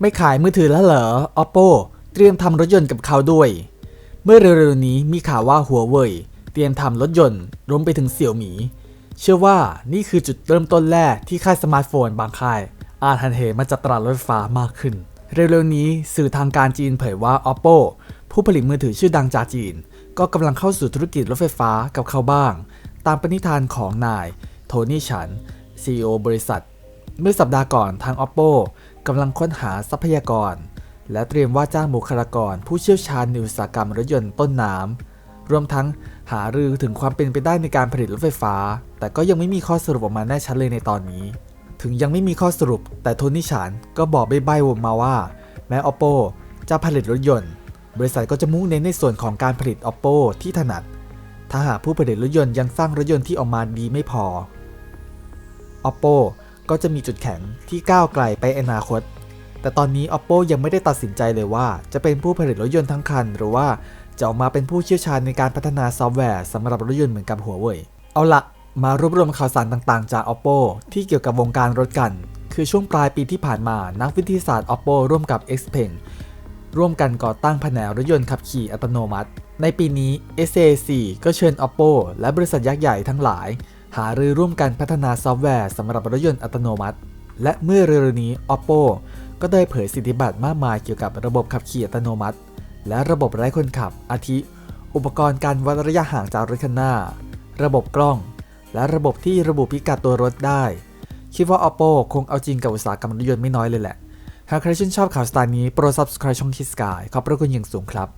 ไม่ขายมือถือแล้วเหรอ Oppo เตรียมทำรถยนต์กับเขาด้วย เมื่อเร็วๆนี้มีข่าวว่าหัวเว่ยเตรียมทำรถยนต์รวมไปถึงเสี่ยวหมี เชื่อว่านี่คือจุดเริ่มต้นแรกที่ค่ายสมาร์ทโฟนบางค่าย อาจหันเหมาจัดตลาดรถไฟฟ้ามากขึ้น เร็วๆนี้สื่อทางการจีนเผยว่า Oppo ผู้ผลิตมือถือชื่อดังจากจีน ก็กำลังเข้าสู่ธุรกิจรถไฟฟ้ากับเขาบ้าง ตามปณิธานของนาย โทนี่ฉัน CEO บริษัท เมื่อสัปดาห์ก่อนทาง Oppo กำลังค้นหาทรัพยากร และเตรียมว่าจ้างบุคลากร ผู้เชี่ยวชาญในอุตสาหกรรมรถยนต์ต้นน้ำรวมทั้งหารือถึงความเป็นไปได้ในการผลิตรถไฟฟ้า แต่ก็ยังไม่มีข้อสรุปออกมาแน่ชัดเลยในตอนนี้ ถึงยังไม่มีข้อสรุป แต่โทนี่ฉันก็บอกใบ้ๆมาว่า แม้ Oppo จะผลิตรถยนต์ บริษัทก็จะมุ่งเน้นในส่วนของการผลิต Oppo ที่ถนัด ถ้าหากผู้ผลิตรถยนต์ยังสร้างรถยนต์ที่ออกมาดีไม่พอ Oppo ก็จะมีจุดแข็งที่ก้าวไกลไปอนาคต แต่ตอนนี้ Oppo ยังไม่ได้ตัดสินใจเลยว่า จะเป็นผู้ผลิตรถยนต์ทั้งคัน หรือว่าจะออกมาเป็นผู้เชี่ยวชาญในการพัฒนาซอฟต์แวร์สำหรับรถยนต์เหมือนกับหัวเว่ยเอาละมารวบรวมข่าวสารต่างๆ จาก Oppo ที่เกี่ยวกับวงการรถกัน คือช่วงปลายปีที่ผ่านมานักวิทยาศาสตร์ Oppo ร่วมกับ Xpeng ร่วมกันก่อตั้งแผนรถยนต์ขับขี่อัตโนมัติ ในปีนี้ SAC ก็เชิญ Oppo และบริษัทยักษ์ใหญ่ทั้งหลาย หารือร่วมกันพัฒนาซอฟต์แวร์สำหรับรถยนต์อัตโนมัติ และเมื่อเร็วๆนี้ Oppo ก็ได้เผยสิทธิบัตรมากมายเกี่ยวกับระบบขับขี่อัตโนมัติ และระบบไร้คนขับ อาทิ อุปกรณ์การวัดระยะห่างจากรถคันหน้า ระบบกล้อง และระบบที่ระบุพิกัดตัวรถได้ คิดว่า Oppo คงเอาจริงกับอุตสาหกรรมรถยนต์ไม่น้อยเลยแหละ หากใครชื่นชอบข่าวสไตล์นี้โปรด subscribe ช่องคิสกายขอบพระคุณอย่างสูงครับ